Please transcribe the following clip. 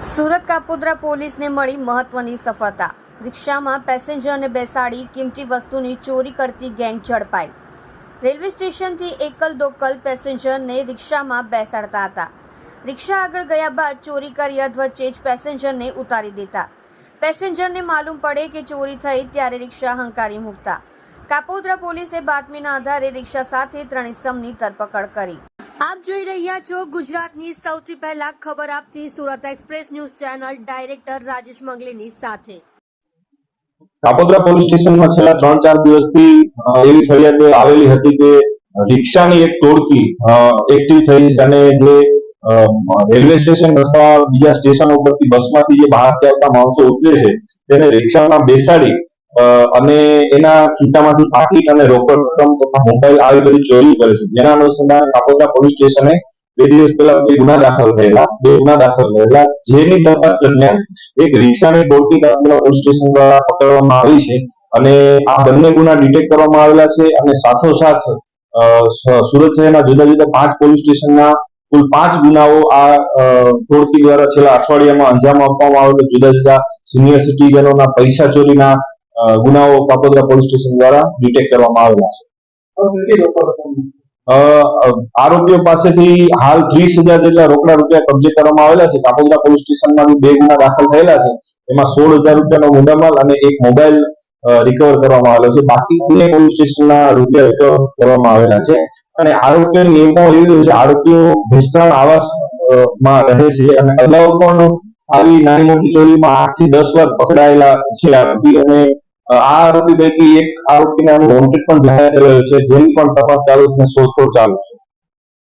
સુરત કાપોદ્રા પોલીસને મળી મહત્વની સફળતા. રિક્ષામાં પેસેન્જરને બેસાડી કિંમતી વસ્તુની ચોરી કરતી ગેંગ ઝડપાઈ. રેલવે સ્ટેશનથી એકલ દોકલ પેસેન્જરને રિક્ષામાં બેસાડતા હતા. રિક્ષા આગળ ગયા બાદ ચોરી કરી અધવચ્ચે જ પેસેન્જરને ઉતારી દેતા પેસેન્જરને માલુમ પડે કે ચોરી થઈ ત્યારે રિક્ષા હંકારી મૂકતા. કાપોદ્રા પોલીસે બાતમીના આધારે રિક્ષા સાથે ત્રણ ઇસમની ધરપકડ કરી. આપ જોઈ રહ્યા છો ગુજરાતની સૌથી પહેલા ખબર આપતી Surat express news channel director Rajesh મંગલીની સાથે. કાપોદ્રા પોલીસ સ્ટેશનમાં છેલ્લા ત્રણ ચાર દિવસથી એવી ફરિયાદ આવેલી હતી કે રિક્ષાની એક ટોળકી એક્ટિવ થઈ અને જે રેલવે સ્ટેશન અથવા બીજા સ્ટેશન ઉપરથી બસમાંથી જે બહારથી આવતા માણસો ઉતરે છે, તેને રિક્ષામાં બેસાડી અને એના ખીચામાંથી પાકીટ અને રોકડ રકમ તથા મોબાઈલ આવી બધી ચોરી કરે છે. જેના અનુસંધાને કાપોદ્રા પોલીસ સ્ટેશને બે દિવસ પહેલા બે ગુના દાખલ થયેલા, બે ગુના દાખલ થયેલા, જેની તપાસ દરમિયાન એક રિક્ષાની બોલતી કાપોદ્રા પોલીસ સ્ટેશન દ્વારા પકડવામાં આવી છે અને આ બંને ગુના ડિટેક્ટ કરવામાં આવેલા છે અને સાથોસાથ સુરત શહેરના જુદા જુદા પાંચ પોલીસ સ્ટેશનના કુલ પાંચ ગુનાઓ આ ટોળકી દ્વારા છેલ્લા અઠવાડિયામાં અંજામ આપવામાં આવેલો જુદા જુદા સિનિયર સિટીઝનોના પૈસા ચોરીના ગુનાઓ કાપોદરા પોલીસ સ્ટેશન દ્વારા ડિટેક્ટ કરવામાં આવેલા છે. આરોપીઓ પાસેથી હાલ ત્રીસ હજાર જેટલા રોકડા રૂપિયા કબજે કરવામાં આવેલા છે. કાપોદરા પોલીસ સ્ટેશનમાં બી ગુના દાખલ થયેલા છે. એમાં સોળ હજાર રૂપિયાનો મુદ્દામાલ અને એક મોબાઈલ રિકવર કરવામાં આવેલો છે. બાકી બે પોલીસ સ્ટેશનના રૂપિયા રિકવર કરવામાં આવેલા છે. અને આરોપીઓની નિયમો એવી છે, આરોપીઓ ભેસ્તાણ આવાસમાં રહે છે અને અગાઉ પણ આવી નાની મોટી ચોરીમાં આઠથી દસ વાર પકડાયેલા છે આરોપી અને આ આરોપી પૈકી એક આરોપીને વોન્ટેડ પણ જાહેર કર્યો છે, જેની પણ તપાસ ચાલુ છે શોધખોળ ચાલુ છે.